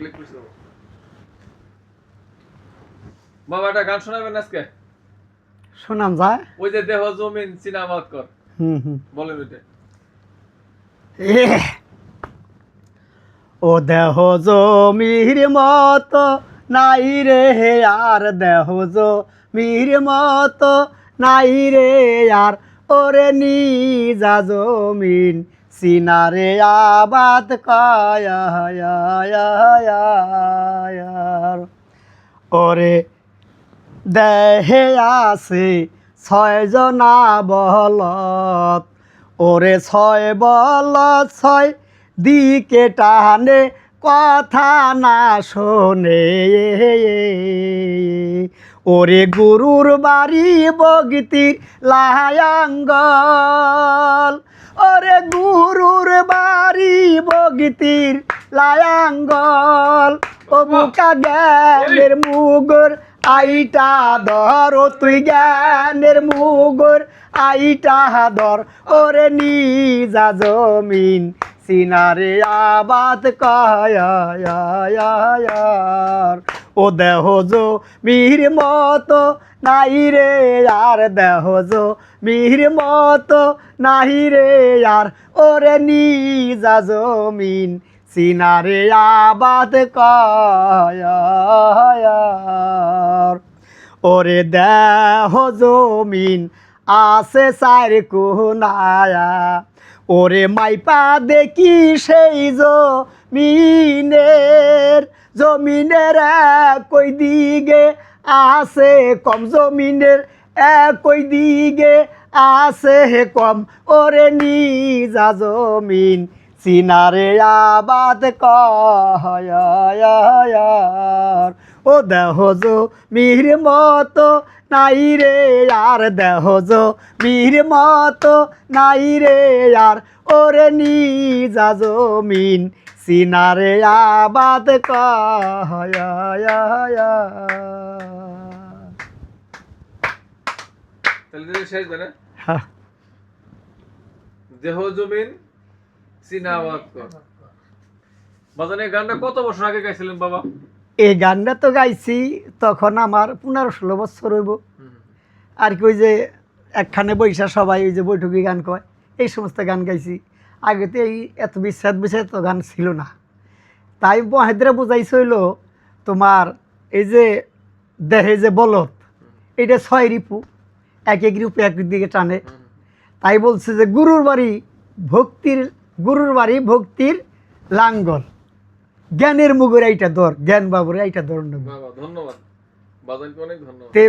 Click করছি বাবা। বাবা একটা গান শোনাবেন আজকে? শোনাম যায় ওই যে দেহ জমিন সিনাবাদ কর হুম হুম। বলেন ওইটা। ও দেহ জমির মত নাই রে আর দেহ জমির মত নাই রে আর ওরে নিজা জমিন সিনারে আবাদ কায়ার ওরে দেহে আছে ছয়জনা বলত ওরে ছয় বলত ছয় দিকে টানে কথা না শোনে। ওরে গুরুর বাড়ি বগিতির লায়াঙ্গল। ওরে গুরুর বাড়ি বগিতির লায়াঙ্গল। ও বুকা জ্ঞানের মুগর, আইটা ধর, ও তুই জ্ঞানের মুগর, আইটা ধর। ওরে নিজা জমিন, সিনারে আবাদ কায়ার ও দেহ জো মিহির মতো নাই রে আর দেহ জো। মিহির মতো নাহি রে আর ওরে নিজা জমিন, সিনারে আবাদ কায়ার ওরে দেহ জমিন আছে চার কোনায়া। ওরে মাইপা, দেখি সেই জমিনের জমিনের একই দিকে আছে কম, জমিনের একই দিকে আছে হে কম। ওরে নিজা জমিন সিনারে আবাদ কয়ার ও দেহ জো মিহির মতো নাই রে আর দেহ জো মিহির মতো নাই রে আর। ওরে নিজা জমিন সিনারে আবাদ হ্যাঁ? দেহ জমিন সিনাবাদ কর বাজান গানটা কত বছর আগে গাইছিলেন বাবা? এই গানটা তো গাইছি, তখন আমার পনেরো ষোলো বছর হইব। আর কি ওই যে একখানে বৈশা সবাই ওই যে বৈঠকি গান কয়, এই সমস্ত গান গাইছি। আগে তো এই এত বিশ্বাস বিশ্বাস তো গান ছিল না। তাই মহেদ্রা বুঝাইছে হইল, তোমার এই যে দেহে যে বলত এটা ছয় রিপু, এক এক রূপে এক দিকে টানে। তাই বলছে যে, গুরুর বাড়ি ভক্তির, গুরুর বাড়ি ভক্তির লাঙ্গল। জ্ঞানের মুগের এইটা দর জ্ঞান বাবুর এইটা ধন্যবাদ। ধন্যবাদ। তে